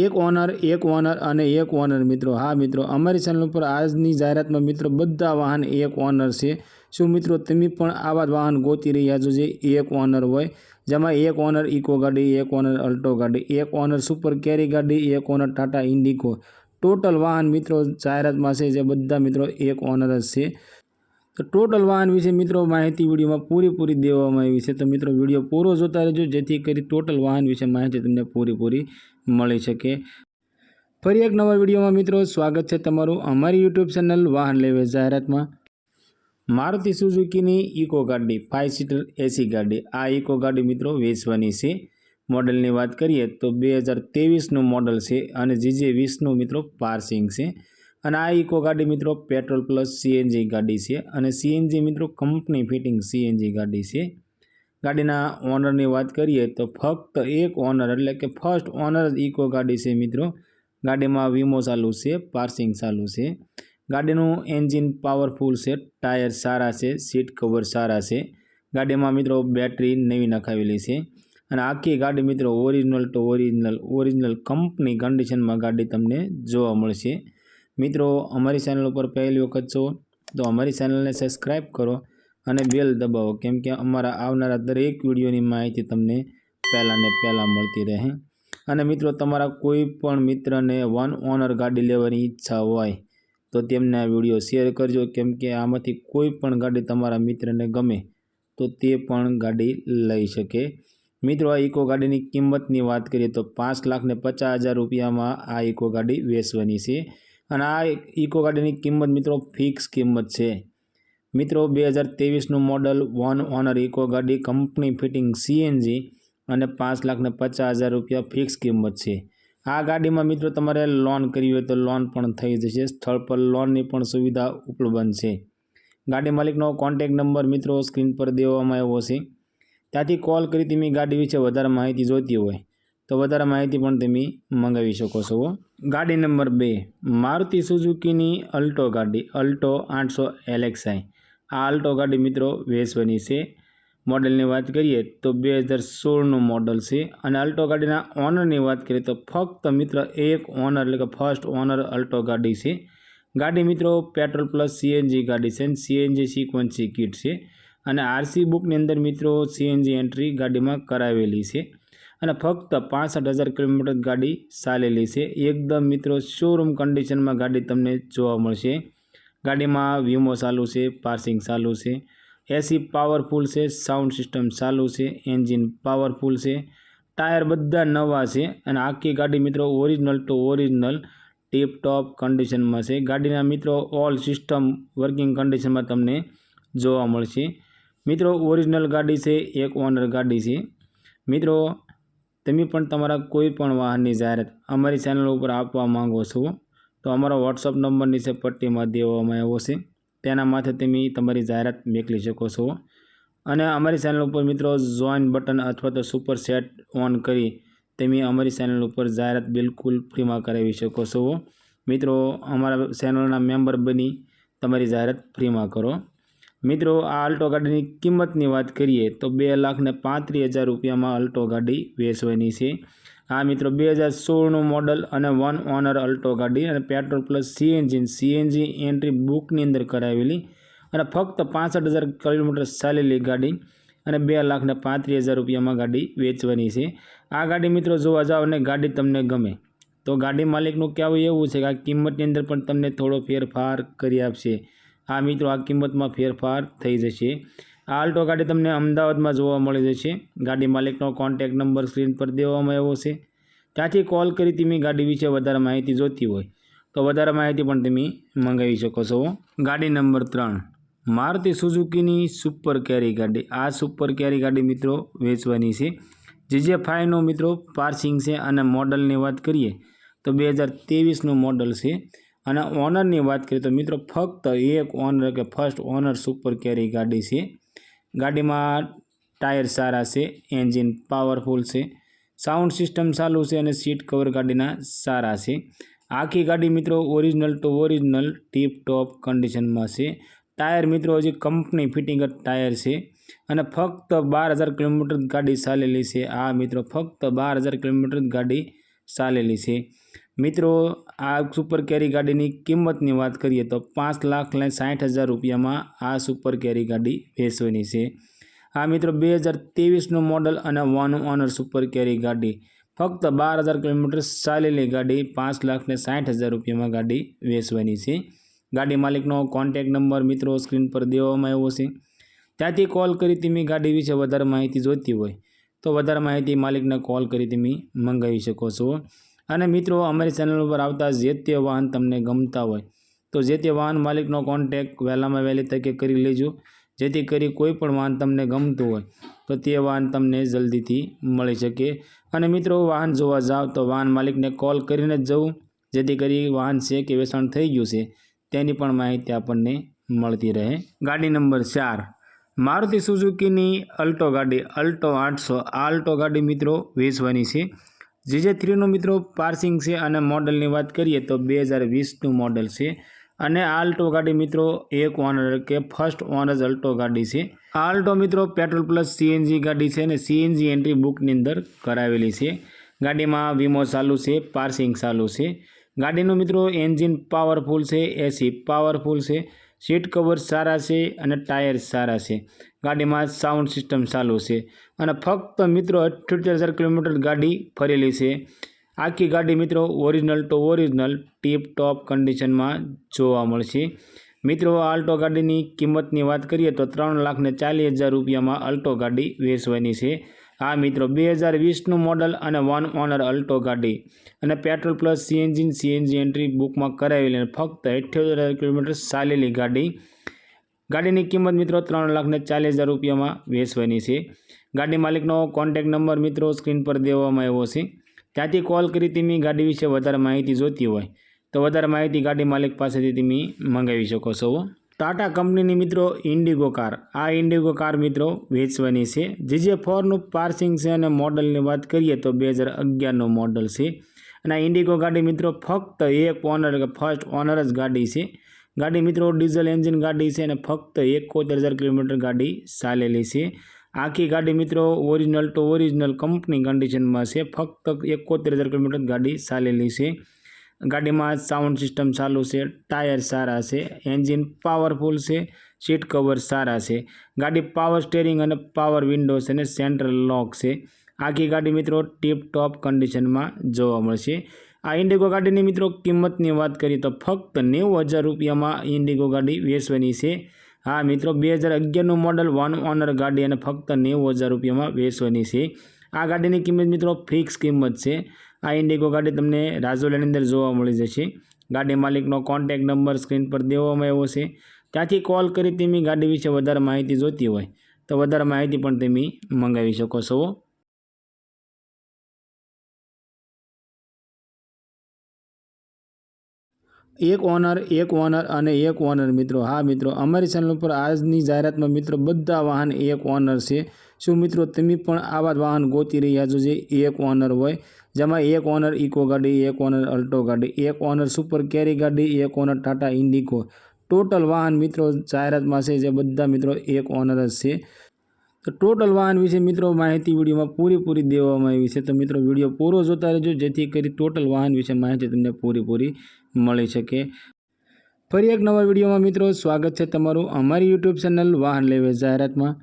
એક ઓનર એક ઓનર અને એક ઓનર મિત્રો. હા મિત્રો, અમારી ચેનલ ઉપર આજની જાહેરાતમાં મિત્રો બધા વાહન એક ઓનર છે. શું મિત્રો તમે પણ આવા વાહન ગોતી રહ્યા છો જે એક ઓનર હોય? જેમાં એક ઓનર ઇકો ગાડી, એક ઓનર અલ્ટો ગાડી, એક ઓનર સુપર કેરી ગાડી, એક ઓનર ટાટા ઇન્ડિકો ટોટલ વાહન મિત્રો જાહેરાતમાં છે જે બધા મિત્રો એક ઓનર જ છે. તો ટોટલ વાહન વિશે મિત્રો માહિતી વિડીયોમાં પૂરેપૂરી દેવામાં આવી છે. તો મિત્રો વીડિયો પૂરો જોતા રહેજો, જેથી કરી ટોટલ વાહન વિશે માહિતી તમને પૂરેપૂરી મળી શકે. ફરી એક નવા વિડીયોમાં મિત્રો, સ્વાગત છે તમારું અમારી યુટ્યુબ ચેનલ વાહન લેવે જાહેરાતમાં. મારુતિ સુઝુકીની ઇકો ગાડી ફાઇવ સીટર એસી ગાડી. આ ઇકો ગાડી મિત્રો વેચવાની છે. મોડલની વાત કરીએ તો બે હજાર ત્રેવીસનું મોડલ છે અને જીજે વીસનું મિત્રો પાર્સિંગ છે. અને આ ઇકો ગાડી મિત્રો પેટ્રોલ પ્લસ સીએનજી ગાડી છે અને સીએનજી મિત્રો કંપની ફિટિંગ સીએનજી ગાડી છે. ગાડીના ઓનરની વાત કરીએ તો ફક્ત એક ઓનર, એટલે કે ફર્સ્ટ ઓનર જ ઇકો ગાડી છે મિત્રો. ગાડીમાં વીમો ચાલુ છે પાર્સિંગ ચાલુ છે. ગાડીનું એન્જિન પાવરફુલ છે ટાયર સારા છે સીટ કવર સારા છે. ગાડીમાં મિત્રો બેટરી નવી નખાવેલી છે. અને આખી ગાડી મિત્રો original to original original company કન્ડિશનમાં ગાડી તમને જોવા મળશે. મિત્રો, અમારી ચેનલ ઉપર પહેલી વખત છો તો અમારી ચેનલને સબસ્ક્રાઈબ કરો. અને બેલ દબાવો, કેમ કે અમારા આવનારા દરેક વિડીયોની માહિતી તમને પહેલાં ને પહેલાં મળતી રહે. અને મિત્રો, તમારા કોઈ પણ મિત્રને વન ઓનર ગાડી લેવાની ઈચ્છા હોય, તો તેમને આ વીડિયો શેર કરજો. કેમ કે આમાંથી કોઈ પણ ગાડી તમારા મિત્રને ગમે, તો તે પણ ગાડી લઈ શકે. મિત્રો, આ ઇકો ગાડીની કિંમતની વાત કરીએ, તો પાંચ લાખને પચાસ હજાર રૂપિયામાં આ ઇકો ગાડી વેચવાની છે. અને આ ઇકો ગાડીની કિંમત મિત્રો ફિક્સ કિંમત છે. મિત્રો, બે હજાર ત્રેવીસનું મોડલ વન ઓનર ઇકો ગાડી કંપની ફિટિંગ સીએનજી અને પાંચ લાખને પચાસ હજાર રૂપિયા ફિક્સ કિંમત છે. આ ગાડીમાં મિત્રો, તમારે લોન કરવી હોય તો લોન પણ થઈ જશે. સ્થળ પર લોનની પણ સુવિધા ઉપલબ્ધ છે. ગાડી માલિકનો કોન્ટેક નંબર મિત્રો સ્ક્રીન પર દેવામાં આવ્યો છે. ત્યાંથી કોલ કરી તમે ગાડી વિશે વધારે માહિતી જોઈતી હોય તો વધારે માહિતી પણ તમે મંગાવી શકો છો. ગાડી નંબર બે, મારુતિ સુઝુકીની અલ્ટો ગાડી, અલ્ટો આઠસો એલેક્સાઈ આ અલ્ટો ગાડી મિત્રો વેચવાની છે. મોડલની વાત કરીએ તો બે હજાર સોળનું મોડલ છે અને અલ્ટો ગાડીના ઓનરની વાત કરીએ તો ફક્ત મિત્ર એક ઓનર એટલે કે ફર્સ્ટ ઓનર અલ્ટો ગાડી છે. ગાડી મિત્રો પેટ્રોલ પ્લસ સીએનજી ગાડી છે સીએનજી સિક્વન્સી કિટ છે અને આરસી બુકની અંદર મિત્રો સીએનજી એન્ટ્રી ગાડીમાં કરાવેલી છે અને ફક્ત પાસઠ હજાર કિલોમીટર ગાડી ચાલેલી છે. એકદમ મિત્રો શોરૂમ કન્ડિશનમાં ગાડી તમને જોવા મળશે. ગાડીમાં વીમો ચાલુ છે, પાર્સિંગ ચાલુ છે, એસી પાવરફુલ છે, સાઉન્ડ સિસ્ટમ ચાલુ છે, એન્જિન પાવરફુલ છે, ટાયર બધા નવા છે અને આખી ગાડી મિત્રો original to original tip top કન્ડિશનમાં છે. ગાડીના મિત્રો ઓલ સિસ્ટમ વર્કિંગ કન્ડિશનમાં તમને જોવા મળશે. મિત્રો ઓરિજિનલ ગાડી છે, એક ઓનર ગાડી છે. મિત્રો, તમે પણ તમારા કોઈ પણ વાહનની જાહેરાત અમારી ચેનલ ઉપર આપવા માંગો છો તો અમારો વોટ્સઅપ નંબર નીચે પટ્ટીમાં દેવામાં આવ્યો છે. તેના માથે તમે તમારી જાહેરાત મોકલી શકો છો. અને અમારી ચેનલ ઉપર મિત્રો જોઈન બટન અથવા તો સુપર સેટ ઓન કરી તમે અમારી ચેનલ ઉપર જાહેરાત બિલકુલ ફ્રીમાં કરાવી શકો છો. મિત્રો, અમારા ચેનલના મેમ્બર બની તમારી જાહેરાત ફ્રીમાં કરો. મિત્રો, આ અલ્ટો ગાડીની કિંમતની વાત કરીએ તો બે લાખ ને પાંત્રીસ હજાર રૂપિયામાં અલ્ટો ગાડી વેચવાની છે. આ મિત્રો બે હજાર સોળનું મોડલ અને વન ઓનર અલ્ટો ગાડી અને petrol plus CNG CNG entry બુકની અંદર કરાવેલી અને ફક્ત પાસઠ હજાર કિલોમીટર ચાલેલી ગાડી અને બે લાખને પાંત્રીસ હજાર રૂપિયામાં ગાડી વેચવાની છે. આ ગાડી મિત્રો જોવા જાઓ અને ગાડી તમને ગમે તો ગાડી માલિકનું કહેવું એવું છે કે આ કિંમતની અંદર પણ તમને થોડો ફેરફાર કરી આપશે. આ મિત્રો, આ કિંમતમાં ફેરફાર થઈ જશે. આ આલ્ટો ગાડી તમને અમદાવાદમાં જોવા મળી જશે. ગાડી માલિકનો કોન્ટેક નંબર સ્ક્રીન પર દેવામાં આવ્યો છે. ત્યાંથી કોલ કરી તમે ગાડી વિશે વધારે માહિતી જોઈતી હોય તો વધારે માહિતી પણ તમે મંગાવી શકો છો. ગાડી નંબર ત્રણ. મારુતિ સુઝુકીની સુપર કેરી ગાડી. આ સુપર કેરી ગાડી મિત્રો વેચવાની છે. જે જે ફાઈવનો મિત્રો પાર્સિંગ છે અને મોડલની વાત કરીએ તો બે હજાર ત્રેવીસનું મોડલ છે. અને ઓનરની વાત કરીએ તો મિત્રો ફક્ત એક ઓનર કે ફર્સ્ટ ઓનર સુપર કેરી ગાડી છે. ગાડીમાં ટાયર સારા છે, એન્જિન પાવરફુલ છે, સાઉન્ડ સિસ્ટમ ચાલુ છે અને સીટ કવર ગાડીના સારા છે. આખી ગાડી મિત્રો original to original tip top કન્ડિશનમાં છે. ટાયર મિત્રો હજી કંપની ફિટિંગ ટાયર છે અને ફક્ત બાર હજાર કિલોમીટર ગાડી ચાલેલી છે. આ મિત્રો ફક્ત બાર હજાર કિલોમીટર ગાડી ચાલેલી છે. મિત્રો, આ સુપર કેરી ગાડીની કિંમતની વાત કરીએ તો પાંચ લાખ ને સાઠ હજાર રૂપિયામાં આ સુપર કેરી ગાડી વેચવાની છે. આ મિત્રો, બે હજાર ત્રેવીસનું મોડલ અને વન ઓનર સુપર કેરી ગાડી, ફક્ત બાર હજાર કિલોમીટર ચાલેલી ગાડી, પાંચ લાખ ને સાઠ હજાર રૂપિયામાં ગાડી વેચવાની છે. ગાડી માલિકનો કોન્ટેક નંબર મિત્રો સ્ક્રીન પર દેવામાં આવ્યો છે. ત્યાંથી કોલ કરી તમે ગાડી વિશે વધારે માહિતી જોઈતી હોય, તો વધારે માહિતી માલિકને કોલ કરી તમે મંગાવી શકો છો. અને મિત્રો, અમારી ચેનલ ઉપર આવતા જે તે વાહન તમને ગમતા હોય, તો જે તે વાહન માલિકનો કોન્ટેક વહેલામાં વહેલી તકે કરી લેજો. જેથી કરી કોઈ પણ વાહન તમને ગમતું હોય, તો તે વાહન તમને જલ્દીથી મળી શકે. અને મિત્રો, વાહન જોવા જાઓ તો વાહન માલિકને કોલ કરીને જ જવું. જેથી કરી વાહન છે કે વેચાણ થઈ ગયું છે, તેની પણ માહિતી આપણને મળતી રહે. ગાડી નંબર ચાર, મારુતિ સુઝુકીની અલ્ટો ગાડી, અલ્ટો આઠસો, આ અલ્ટો ગાડી મિત્રો વેચવાની છે. જીજે થ્રીનું મિત્રો પાર્સિંગ છે અને મોડલની વાત કરીએ તો બે હજાર વીસનું મોડલ છે. અને આ અલ્ટો ગાડી મિત્રો એક ઓનર કે ફર્સ્ટ ઓનર જ અલ્ટો ગાડી છે. આ અલ્ટો મિત્રો પેટ્રોલ પ્લસ સીએનજી ગાડી છે અને સીએનજી એન્ટ્રી બુકની અંદર કરાવેલી છે. ગાડીમાં વીમો ચાલુ છે, પાર્સિંગ ચાલુ છે. ગાડીનું મિત્રો એન્જિન પાવરફુલ છે, એસી પાવરફુલ છે. સીટ કવર સારા છે અને ટાયર સારા છે. ગાડીમાં સાઉન્ડ સિસ્ટમ ચાલુ છે અને ફક્ત મિત્રો અઠ્યોતેર હજાર કિલોમીટર ગાડી ફરેલી છે. આખી ગાડી મિત્રો original to original tip top કન્ડિશનમાં જોવા મળશે. મિત્રો, આ અલ્ટો ગાડીની કિંમતની વાત કરીએ તો ત્રણ લાખ ને ચાલીસ હજાર રૂપિયામાં અલ્ટો ગાડી વેચવાની છે. આ મિત્રો, બે હજાર વીસનું મોડલ અને વન ઓનર અલ્ટો ગાડી અને petrol plus CNG CNG entry બુકમાં કરાવેલી અને ફક્ત અઠ્યોતેર કિલોમીટર ચાલેલી ગાડી. ગાડીની કિંમત મિત્રો ત્રણ લાખને ચાલીસ હજાર રૂપિયામાં વેચવાની છે. ગાડી માલિકનો કોન્ટેક નંબર મિત્રો સ્ક્રીન પર દેવામાં આવ્યો છે. ત્યાંથી કોલ કરી તમે ગાડી વિશે વધારે માહિતી જોઈતી હોય તો વધારે માહિતી ગાડી માલિક પાસેથી તમે મંગાવી શકો છો. ટાટા કંપનીની મિત્રો ઇન્ડિગો કાર. આ ઇન્ડિગો કાર મિત્રો વેચવાની છે. જે જે ફોરનું પાર્સિંગ છે અને મોડલની વાત કરીએ તો બે હજાર અગિયારનું મોડલ છે. અને આ ઇન્ડિગો ગાડી મિત્રો ફક્ત એક ઓનર ફર્સ્ટ ઓનર જ ગાડી છે. ગાડી મિત્રો ડીઝલ એન્જિન ગાડી છે અને ફક્ત એકોતેર હજાર કિલોમીટર ગાડી ચાલેલી છે. આખી ગાડી મિત્રો ઓરિજિનલ ટુ ઓરિજિનલ કંપની કન્ડિશનમાં છે. ફક્ત એકોતેર હજાર કિલોમીટર ગાડી ચાલેલી છે. ગાડીમાં સાઉન્ડ સિસ્ટમ ચાલુ છે, ટાયર સારા છે એન્જિન પાવરફુલ છે સીટ કવર સારા છે. ગાડી પાવર સ્ટેરિંગ અને પાવર વિન્ડોઝ અને સેન્ટ્રલ લોક છે. આખી ગાડી મિત્રો ટીપ ટોપ કન્ડિશનમાં જોવા મળશે. આ ઇન્ડિગો ગાડીની મિત્રો કિંમતની વાત કરીએ તો ફક્ત નેવું હજાર રૂપિયામાં ઇન્ડિગો ગાડી વેચવાની છે. હા મિત્રો, બે હજાર અગિયારનું મોડલ વન ઓનર ગાડી અને ફક્ત નેવું હજાર રૂપિયામાં વેચવાની છે. આ ગાડીની કિંમત મિત્રો ફિક્સ કિંમત છે. આ ઇન્ડિગો ગાડી તમને રાજોલાની અંદર જોવા મળી જશે. ગાડી માલિકનો કોન્ટેક નંબર સ્ક્રીન પર દેવામાં આવ્યો છે. ત્યાંથી કોલ કરી તમે ગાડી વિશે વધારે માહિતી જોઈતી હોય તો વધારે માહિતી પણ તમે મંગાવી શકો છો. એક ઓનર એક ઓનર અને એક ઓનર મિત્રો. હા મિત્રો, અમારી ચેનલ ઉપર આજની જાહેરાતમાં મિત્રો બધા વાહન એક ઓનર છે. શું મિત્રો તમે પણ આવા જ વાહન ગોતી રહ્યા છો જે એક ઓનર હોય? જેમાં એક ઓનર ઇકો ગાડી, એક ઓનર અલ્ટો ગાડી, એક ઓનર સુપર કેરી ગાડી, એક ઓનર ટાટા ઇન્ડિકો ટોટલ વાહન મિત્રો જાહેરાતમાં છે જે બધા મિત્રો એક ઓનર જ છે. તો ટોટલ વાહન વિશે મિત્રો માહિતી વિડીયોમાં પૂરેપૂરી દેવામાં આવી છે. તો મિત્રો વીડિયો પૂરો જોતા રહેજો, જેથી કરી ટોટલ વાહન વિશે માહિતી તમને પૂરેપૂરી મળી શકે. ફરી એક નવા વિડીયોમાં મિત્રો સ્વાગત છે તમારું અમારી યુટ્યુબ ચેનલ વાહન લેવે જાહેરાતમાં.